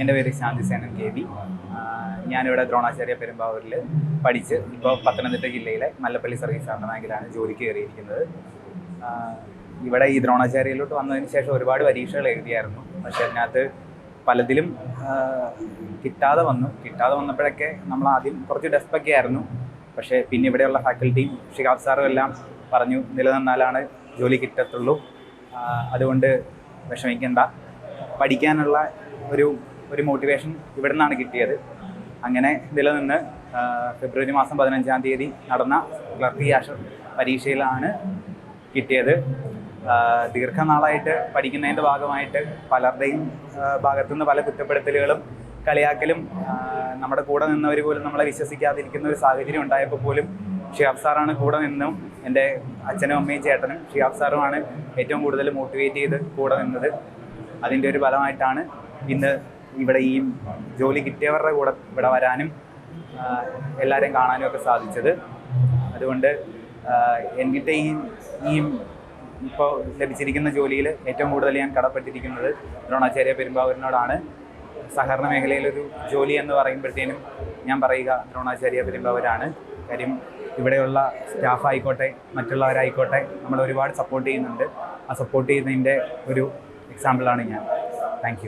എന്റെ പേര് ശാന്തി Senan K V. ഞാനിവിടെ ദ്രോണാചാര്യ പെരുമ്പാവൂരിൽ പഠിച്ച് ഇപ്പോൾ പത്തനംതിട്ട ജില്ലയിലെ മല്ലപ്പള്ളി സർവീസ് ആണ് ബാങ്കിലാണ് ജോലിക്ക് കയറിയിരിക്കുന്നത്. ഇവിടെ ഈ ദ്രോണാചാര്യയിലോട്ട് വന്നതിന് ശേഷം ഒരുപാട് പരീക്ഷകൾ എഴുതിയായിരുന്നു. പക്ഷെ അതിനകത്ത് പലതിലും കിട്ടാതെ വന്നു. കിട്ടാതെ വന്നപ്പോഴൊക്കെ നമ്മൾ ആദ്യം കുറച്ച് ഡെസ്പൊക്കെ ആയിരുന്നു. പക്ഷേ പിന്നെ ഇവിടെയുള്ള ഫാക്കൽറ്റിയും ഷിഹാബ് സാറും എല്ലാം പറഞ്ഞു നിലനിന്നാലാണ് ജോലി കിട്ടത്തുള്ളൂ. അതുകൊണ്ട് വിഷമിക്കേണ്ട. പഠിക്കാനുള്ള ഒരു ഒരു മോട്ടിവേഷൻ ഇവിടെ നിന്നാണ് കിട്ടിയത്. അങ്ങനെ നിലനിന്ന് ഫെബ്രുവരി മാസം പതിനഞ്ചാം തീയതി നടന്ന ക്ലർക്ക് ക്യാഷ് പരീക്ഷയിലാണ് കിട്ടിയത്. ദീർഘനാളായിട്ട് പഠിക്കുന്നതിന്റെ ഭാഗമായിട്ട് പലരുടെയും ഭാഗത്തു നിന്ന് പല കുറ്റപ്പെടുത്തലുകളും കളിയാക്കലും നമ്മുടെ കൂടെ നിന്നവർ പോലും നമ്മളെ വിശ്വസിക്കാതിരിക്കുന്ന ഒരു സാഹചര്യം ഉണ്ടായപ്പോൾ പോലും ഷിഹാബ് സാറാണ് കൂടെ നിന്നും എന്റെ അച്ഛനും അമ്മയും ചേട്ടനും ഷിയാബ് സാറുമാണ് ഏറ്റവും കൂടുതൽ മോട്ടിവേറ്റ് ചെയ്ത് കൂടെ നിന്നത്. അതിന്റെ ഒരു ഫലമായിട്ടാണ് ഇന്ന് ഇവിടെ ഈ ജോലി കിട്ടിയവരുടെ കൂടെ ഇവിടെ വരാനും എല്ലാവരെയും കാണാനും ഒക്കെ സാധിച്ചത്. അതുകൊണ്ട് എന്നിട്ട് ഈ ഈ ഇപ്പോൾ ലഭിച്ചിരിക്കുന്ന ജോലിയിൽ ഏറ്റവും കൂടുതൽ ഞാൻ കടപ്പെട്ടിരിക്കുന്നത് ദ്രോണാചാര്യ പെരുമ്പാവൂരിനോടാണ്. സഹകരണ മേഖലയിലൊരു ജോലി എന്ന് പറയുമ്പോഴത്തേനും ഞാൻ പറയുക ദ്രോണാചാര്യ പെരുമ്പാവൂരാണ്. കാര്യം ഇവിടെയുള്ള സ്റ്റാഫ് ആയിക്കോട്ടെ മറ്റുള്ളവരായിക്കോട്ടെ നമ്മൾ ഒരുപാട് സപ്പോർട്ട് ചെയ്യുന്നുണ്ട്. ആ സപ്പോർട്ട് ചെയ്യുന്നതിന്റെ ഒരു എക്സാമ്പിളാണ് ഞാൻ. താങ്ക്